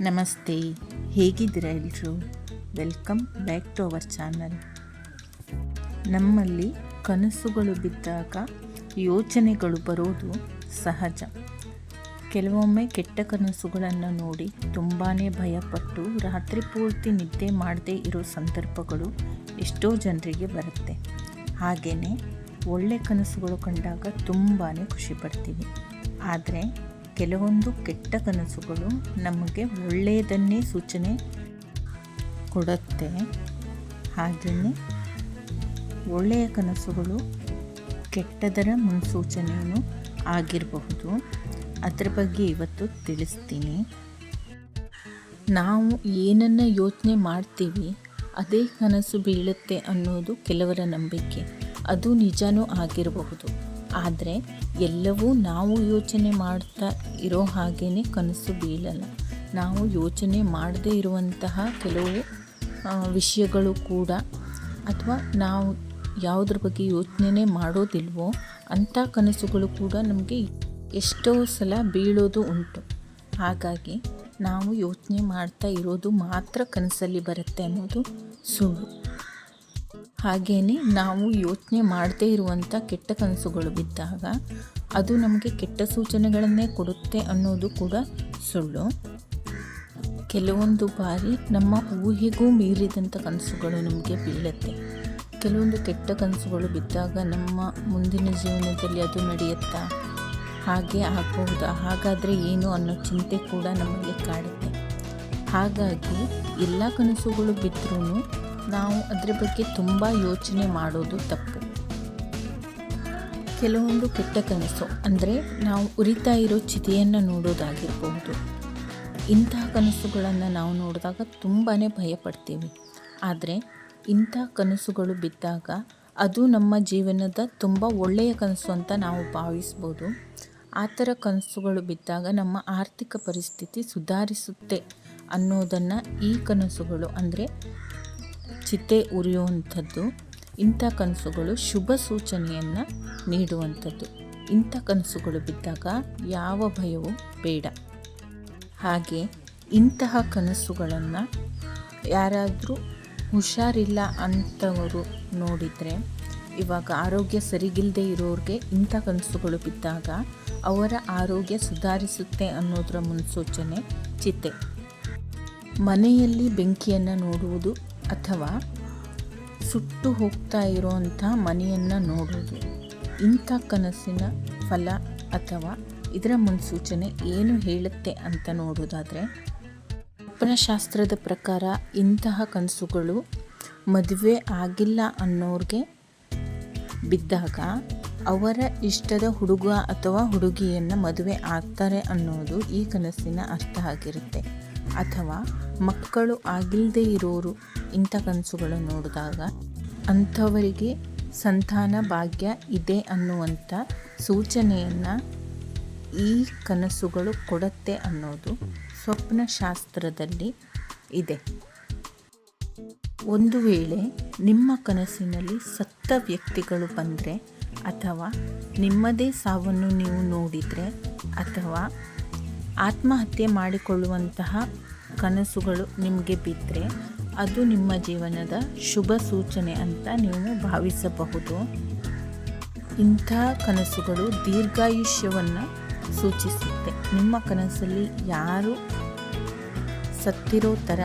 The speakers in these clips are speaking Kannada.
ನಮಸ್ತೆ, ಹೇಗಿದ್ದೀರಾ ಎಲ್ಲರೂ welcome back to our channel. ನಮ್ಮಲ್ಲಿ ಕನಸುಗಳು ಬಿದ್ದಾಗ ಯೋಚನೆಗಳು ಬರೋದು ಸಹಜ. ಕೆಲವೊಮ್ಮೆ ಕೆಟ್ಟ ಕನಸುಗಳನ್ನು ನೋಡಿ ತುಂಬಾ ಭಯಪಟ್ಟು ರಾತ್ರಿ ಪೂರ್ತಿ ನಿದ್ದೆ ಮಾಡದೇ ಇರೋ ಸಂದರ್ಭಗಳು ಎಷ್ಟೋ ಜನರಿಗೆ ಬರುತ್ತೆ. ಹಾಗೆಯೇ ಒಳ್ಳೆ ಕನಸುಗಳು ಕಂಡಾಗ ತುಂಬಾ ಖುಷಿ ಪಡ್ತೀವಿ. ಆದರೆ ಕೆಲವೊಂದು ಕೆಟ್ಟ ಕನಸುಗಳು ನಮಗೆ ಒಳ್ಳೆಯದನ್ನೇ ಸೂಚನೆ ಕೊಡುತ್ತೆ. ಹಾಗೆಯೇ ಒಳ್ಳೆಯ ಕನಸುಗಳು ಕೆಟ್ಟದರ ಮುನ್ಸೂಚನೆಯೂ ಆಗಿರಬಹುದು. ಅದರ ಬಗ್ಗೆ ಇವತ್ತು ತಿಳಿಸ್ತೀನಿ. ನಾವು ಏನನ್ನು ಯೋಚನೆ ಮಾಡ್ತೀವಿ, ಅದೇ ಕನಸು ಬೀಳುತ್ತೆ ಅನ್ನೋದು ಕೆಲವರ ನಂಬಿಕೆ. ಅದು ನಿಜನೂ ಆಗಿರಬಹುದು. ಆದರೆ ಎಲ್ಲವೂ ನಾವು ಯೋಚನೆ ಮಾಡ್ತಾ ಇರೋ ಹಾಗೇ ಕನಸು ಬೀಳಲ್ಲ. ನಾವು ಯೋಚನೆ ಮಾಡದೇ ಇರುವಂತಹ ಕೆಲವು ವಿಷಯಗಳು ಕೂಡ ಅಥವಾ ನಾವು ಯಾವುದ್ರ ಬಗ್ಗೆ ಯೋಚನೆ ಮಾಡೋದಿಲ್ವೋ ಅಂಥ ಕನಸುಗಳು ಕೂಡ ನಮಗೆ ಎಷ್ಟೋ ಸಲ ಬೀಳೋದು ಉಂಟು. ಹಾಗಾಗಿ ನಾವು ಯೋಚನೆ ಮಾಡ್ತಾ ಇರೋದು ಮಾತ್ರ ಕನಸಲ್ಲಿ ಬರುತ್ತೆ ಅನ್ನೋದು ಸುಳ್ಳು. ಹಾಗೆಯೇ ನಾವು ಯೋಚನೆ ಮಾಡದೇ ಇರುವಂಥ ಕೆಟ್ಟ ಕನಸುಗಳು ಬಿದ್ದಾಗ ಅದು ನಮಗೆ ಕೆಟ್ಟ ಸೂಚನೆಗಳನ್ನೇ ಕೊಡುತ್ತೆ ಅನ್ನೋದು ಕೂಡ ಸುಳ್ಳು. ಕೆಲವೊಂದು ಬಾರಿ ನಮ್ಮ ಊಹೆಗೂ ಮೀರಿದಂಥ ಕನಸುಗಳು ನಮಗೆ ಬೀಳುತ್ತೆ. ಕೆಲವೊಂದು ಕೆಟ್ಟ ಕನಸುಗಳು ಬಿದ್ದಾಗ ನಮ್ಮ ಮುಂದಿನ ಜೀವನದಲ್ಲಿ ಅದು ನಡೆಯುತ್ತಾ? ಹಾಗೆ ಆಗಬಹುದಾ? ಹಾಗಾದರೆ ಏನು ಅನ್ನೋ ಚಿಂತೆ ಕೂಡ ನಮ್ಮಲ್ಲಿ ಕಾಡುತ್ತೆ. ಹಾಗಾಗಿ ಎಲ್ಲ ಕನಸುಗಳು ಬಿದ್ದರೂ ನಾವು ಅದರ ಬಗ್ಗೆ ತುಂಬ ಯೋಚನೆ ಮಾಡೋದು ತಪ್ಪು. ಕೆಲವೊಂದು ಕೆಟ್ಟ ಕನಸು, ಅಂದರೆ ನಾವು ಉರಿತಾ ಇರೋ ಚಿತೆಯನ್ನು ನೋಡೋದಾಗಿರಬಹುದು. ಇಂತಹ ಕನಸುಗಳನ್ನು ನಾವು ನೋಡಿದಾಗ ತುಂಬಾ ಭಯಪಡ್ತೀವಿ. ಆದರೆ ಇಂಥ ಕನಸುಗಳು ಬಿದ್ದಾಗ ಅದು ನಮ್ಮ ಜೀವನದ ತುಂಬ ಒಳ್ಳೆಯ ಕನಸು ಅಂತ ನಾವು ಭಾವಿಸ್ಬೋದು. ಆ ಥರ ಕನಸುಗಳು ಬಿದ್ದಾಗ ನಮ್ಮ ಆರ್ಥಿಕ ಪರಿಸ್ಥಿತಿ ಸುಧಾರಿಸುತ್ತೆ ಅನ್ನೋದನ್ನು ಈ ಕನಸುಗಳು, ಅಂದರೆ ಚಿತೆ ಉರಿಯುವಂಥದ್ದು, ಇಂಥ ಕನಸುಗಳು ಶುಭ ಸೂಚನೆಯನ್ನು ನೀಡುವಂಥದ್ದು. ಇಂಥ ಕನಸುಗಳು ಬಿದ್ದಾಗ ಯಾವ ಭಯವೂ ಬೇಡ. ಹಾಗೆ ಇಂತಹ ಕನಸುಗಳನ್ನು ಯಾರಾದರೂ ಹುಷಾರಿಲ್ಲ ಅಂಥವರು ನೋಡಿದರೆ, ಇವಾಗ ಆರೋಗ್ಯ ಸರಿಗಿಲ್ಲದೆ ಇರೋರಿಗೆ ಇಂಥ ಕನಸುಗಳು ಬಿದ್ದಾಗ ಅವರ ಆರೋಗ್ಯ ಸುಧಾರಿಸುತ್ತೆ ಅನ್ನೋದರ ಮುನ್ಸೂಚನೆ ಚಿತೆ ಮನೆಯಲ್ಲಿ ಬೆಂಕಿಯನ್ನು ನೋಡುವುದು ಅಥವಾ ಸುಟ್ಟು ಹೋಗ್ತಾ ಇರೋವಂಥ ಮನೆಯನ್ನು ನೋಡೋದು. ಇಂಥ ಕನಸಿನ ಫಲ ಅಥವಾ ಇದರ ಮುನ್ಸೂಚನೆ ಏನು ಹೇಳುತ್ತೆ ಅಂತ ನೋಡೋದಾದರೆ ಶಾಸ್ತ್ರದ ಪ್ರಕಾರ ಇಂತಹ ಕನಸುಗಳು ಮದುವೆ ಆಗಿಲ್ಲ ಅನ್ನೋರಿಗೆ ಬಿದ್ದಾಗ ಅವರ ಇಷ್ಟದ ಹುಡುಗ ಅಥವಾ ಹುಡುಗಿಯನ್ನು ಮದುವೆ ಆಗ್ತಾರೆ ಅನ್ನೋದು ಈ ಕನಸಿನ ಅರ್ಥ ಆಗಿರುತ್ತೆ. ಅಥವಾ ಮಕ್ಕಳು ಆಗಿಲ್ಲದೆ ಇರೋರು ಇಂಥ ಕನಸುಗಳು ನೋಡಿದಾಗ ಅಂಥವರಿಗೆ ಸಂತಾನ ಭಾಗ್ಯ ಇದೆ ಅನ್ನುವಂಥ ಸೂಚನೆಯನ್ನು ಈ ಕನಸುಗಳು ಕೊಡುತ್ತೆ ಅನ್ನೋದು ಸ್ವಪ್ನಶಾಸ್ತ್ರದಲ್ಲಿ ಇದೆ. ಒಂದು ವೇಳೆ ನಿಮ್ಮ ಕನಸಿನಲ್ಲಿ ಸತ್ತ ವ್ಯಕ್ತಿಗಳು ಬಂದರೆ ಅಥವಾ ನಿಮ್ಮದೇ ಸಾವನ್ನು ನೀವು ನೋಡಿದರೆ ಅಥವಾ ಆತ್ಮಹತ್ಯೆ ಮಾಡಿಕೊಳ್ಳುವಂತಹ ಕನಸುಗಳು ನಿಮಗೆ ಬಿದ್ದರೆ ಅದು ನಿಮ್ಮ ಜೀವನದ ಶುಭ ಸೂಚನೆ ಅಂತ ನೀವು ಭಾವಿಸಬಹುದು. ಇಂಥ ಕನಸುಗಳು ದೀರ್ಘಾಯುಷ್ಯವನ್ನು ಸೂಚಿಸುತ್ತೆ. ನಿಮ್ಮ ಕನಸಲ್ಲಿ ಯಾರು ಸತ್ತಿರೋ ಥರ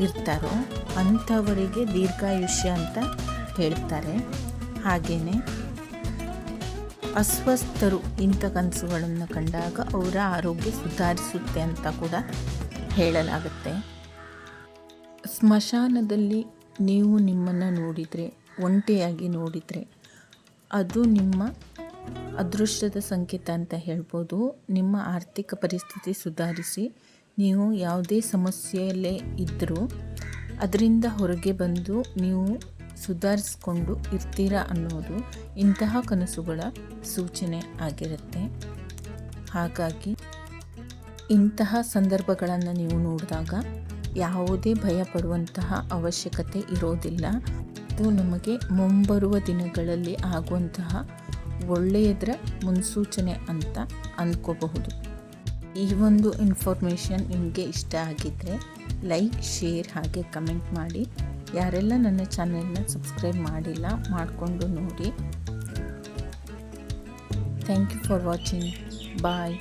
ಇರ್ತಾರೋ ಅಂಥವರಿಗೆ ದೀರ್ಘಾಯುಷ್ಯ ಅಂತ ಹೇಳ್ತಾರೆ. ಹಾಗೆಯೇ ಅಸ್ವಸ್ಥರು ಇಂಥ ಕನಸುಗಳನ್ನು ಕಂಡಾಗ ಅವರ ಆರೋಗ್ಯ ಸುಧಾರಿಸುತ್ತೆ ಅಂತ ಕೂಡ ಹೇಳಲಾಗುತ್ತೆ. ಸ್ಮಶಾನದಲ್ಲಿ ನೀವು ನಿಮ್ಮನ್ನು ನೋಡಿದರೆ, ಒಂಟೆಯಾಗಿ ನೋಡಿದರೆ, ಅದು ನಿಮ್ಮ ಅದೃಷ್ಟದ ಸಂಕೇತ ಅಂತ ಹೇಳ್ಬೋದು. ನಿಮ್ಮ ಆರ್ಥಿಕ ಪರಿಸ್ಥಿತಿ ಸುಧಾರಿಸಿ, ನೀವು ಯಾವುದೇ ಸಮಸ್ಯೆಯಲ್ಲೇ ಇದ್ದರೂ ಅದರಿಂದ ಹೊರಗೆ ಬಂದು ನೀವು ಸುಧಾರಿಸ್ಕೊಂಡು ಇರ್ತೀರಾ ಅನ್ನೋದು ಇಂತಹ ಕನಸುಗಳ ಸೂಚನೆ ಆಗಿರುತ್ತೆ. ಹಾಗಾಗಿ ಇಂತಹ ಸಂದರ್ಭಗಳನ್ನು ನೀವು ನೋಡಿದಾಗ ಯಾವುದೇ ಭಯ ಪಡುವಂತಹ ಅವಶ್ಯಕತೆ ಇರೋದಿಲ್ಲ. ಇದು ನಮಗೆ ಮುಂಬರುವ ದಿನಗಳಲ್ಲಿ ಆಗುವಂತಹ ಒಳ್ಳೆಯದರ ಮುನ್ಸೂಚನೆ ಅಂತ ಅಂದ್ಕೋಬಹುದು ಈ ಒಂದು ಇನ್ಫಾರ್ಮೇಷನ್ ನಿಮಗೆ ಇಷ್ಟ ಆಗಿದ್ದರೆ ಲೈಕ್, ಶೇರ್ ಹಾಗೆ ಕಮೆಂಟ್ ಮಾಡಿ. ಯಾರೆಲ್ಲ ನನ್ನ ಚಾನೆಲ್ನ ಸಬ್ಸ್ಕ್ರೈಬ್ ಮಾಡಿಲ್ಲ ಮಾಡಿಕೊಂಡು ನೋಡಿ. Thank you for watching. Bye.